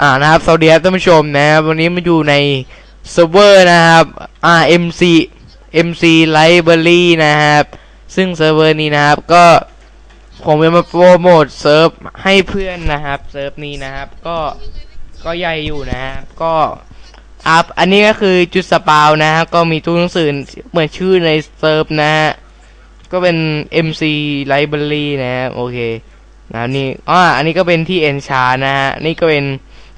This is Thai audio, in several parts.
อ่านะครับสวัสดีครับท่านผู้ชมนะครับวันนี้มาอยู่ในเซิร์ฟเวอร์นะครับอ่า MC MC Library นะครับ ซึ่งเซิร์ฟเวอร์นี้นะครับ ก็ผมจะมาโปรโมทเซิร์ฟให้เพื่อนนะครับเซิร์ฟนี้นะครับ ก็ก็ใหญ่อยู่นะครับก็อัพอันนี้ก็คือจุดสปาวนะครับก็มีตู้หนังสือเหมือนชื่อในเซิร์ฟนะฮะก็เป็น MC Library นะครับโอเคนะนี่อ่าอันนี้ก็เป็นที่เอนชานะฮะนี่ก็เป็น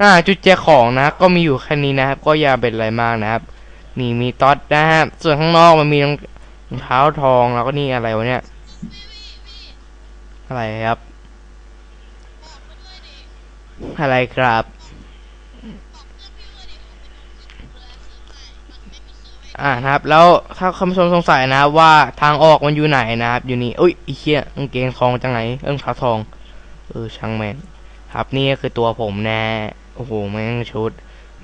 อ่าจุดแจกของนะ ก็มีอยู่แค่นี้นะครับ ก็อย่าเป็นอะไรมากนะครับ นี่มีต๊อดนะฮะส่วนข้างนอกมันมีรองเท้าทองแล้วก็นี่อะไรวะเนี่ย อะไรครับ อะไรครับ อ่านะครับ แล้วถ้าคำชมสงสัยนะว่าทางออกมันอยู่ไหนนะครับ อยู่นี่อุ้ยไอีเชี่ยกางเกงทองจังไหนเอื้องเท้าทอง เออช่างแมนครับนี่ก็คือตัวผมแนะ โอ้โหแม่งชุด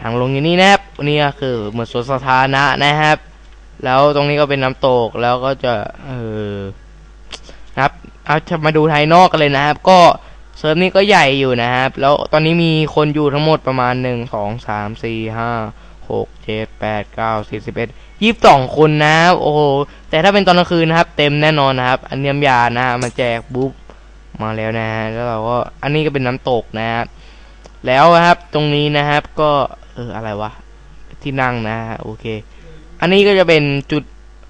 ทางลงอย่างนี้นะครับนี่ก็คือเหมือนสวนสาธารณะนะครับ แล้วตรงนี้ก็เป็นน้ำตกแล้วก็จะเออนะครับเอาจะมาดูภายนอกกันเลยนะครับ ก็เซิร์ฟนี้ก็ใหญ่อยู่นะครับ แล้วตอนนี้มีคนอยู่ทั้งหมดประมาณหนึ่งสองสามสี่ห้าหกเจ็ดแปดเก้าสิบสิบเอ็ดยี่สิบสองคนนะครับโอ้โหแต่ถ้าเป็นตอนกลางคืนนะครับ เต็มแน่นอนนะครับ อันเนียมยานะมาแจกบุ๊บมาแล้วนะฮะแล้วเราก็อันนี้ก็เป็นน้ำตกนะครับ แล้วครับตรงนี้นะครับก็เอออะไรวะที่นั่งนะฮะโอเค อันนี้ก็จะเป็นจุด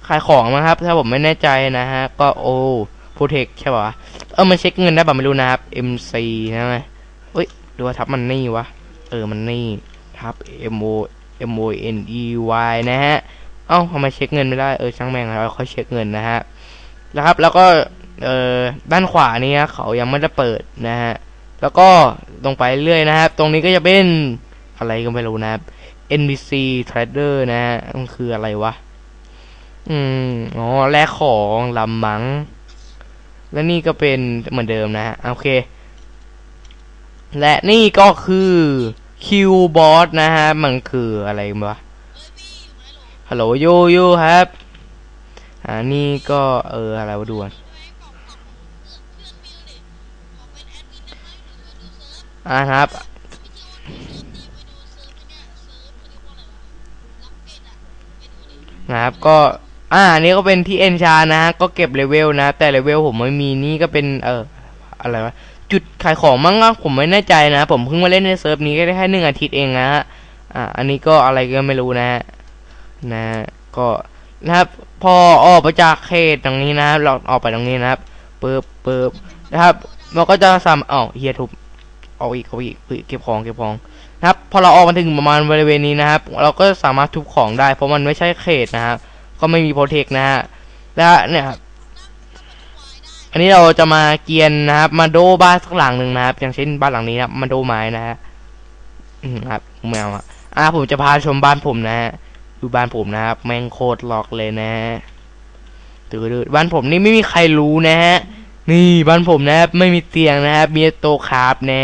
ขายของนะครับ ถ้าผมไม่แน่ใจนะฮะก็โอ้โปรเทคใช่ป่ะเออมันเช็คเงินได้ป่ะไม่รู้นะครับ MC ใช่ไหมเอ้ยดูว่าทับมันนี่วะเออมันนี่ทับ M O M O N E Y นะฮะเอ้าทำไมเช็คเงินไม่ได้เออช่างแม่งเราค่อยเช็คเงินนะฮะแล้วครับ แล้วก็เออด้านขวานี้เขายังไม่ได้เปิดนะฮะ แล้วก็ลงไปเรื่อยนะครับ ตรงนี้ก็จะเป็นอะไรก็ไม่รู้นะครับ NBC Trader นะฮะมันคืออะไรวะ อืม อ๋อ แลกของลำมัง และนี่ก็เป็นเหมือนเดิมนะฮะ โอเค และนี่ก็คือ Q Boss นะฮะ มันคืออะไรวะ ฮัลโหลโยโย่ครับ อ่า นี่ก็เอออะไรวะดูก่อ นอ่าครับ นะครับก็ อ่าอันนี้ก็เป็นที่เอนชานะฮะก็เก็บเลเวลนะ แต่เลเวลผมไม่มีนี่ก็เป็นเอออะไรวะจุดขายของมั้งผมไม่แน่ใจนะ ผมเพิ่งมาเล่นในเซิร์ฟนี้ได้แค่หนึ่งอาทิตย์เองนะฮะอ่าอันนี้ก็อะไรก็ไม่รู้นะฮะนะฮะก็นะครับ พอออกไปจากเขตตรงนี้นะครับเราออกไปตรงนี้นะครับปึ๊บปึ๊บนะครับมันก็จะสามอ๋อเฮียทุบ เอาอีกเอาอีกเก็บของเก็บของนะครับพอเราออกมาถึงประมาณบริเวณนี้นะครับ เราก็สามารถทุบของได้ เพราะมันไม่ใช่เขตนะครับก็ไม่มีโปรเทคนะฮะและเนี่ยครับอันนี้เราจะมาเกียนนะครับ มาโดบ้านสักหลังหนึ่งนะครับ อย่างเช่นบ้านหลังนี้นะมาโดไม้นะฮะอืมครับแมวอะอ่าผมจะพาชมบ้านผมนะฮะดูบ้านผมนะครับ แม่งโคตรหลอกเลยนะฮะตื่นบ้านผมนี่ไม่มีใครรู้นะฮะนี่บ้านผมนะครับไม่มีเตียงนะครับมีโต๊ะคาฟนะ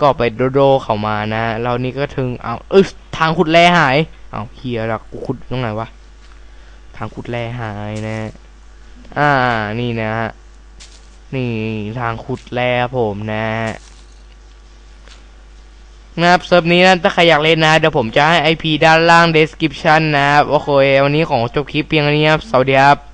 ก็ไปโดโดเข้ามานะเรานี่ก็ถึงเอาเออทางขุดแร่หายเอาเฮียละกูขุดตรงไหนวะทางขุดแร่หายนะ อ่านี่นะฮะนี่ทางขุดแร่ผมนะนะครับเซิร์ฟนี้นะถ้าใครอยากเล่นนะเดี๋ยวผมจะให้ IP ด้านล่าง description นะครับโอเควันนี้ของจบคลิปเพียงนี้ครับสวัสดีครับ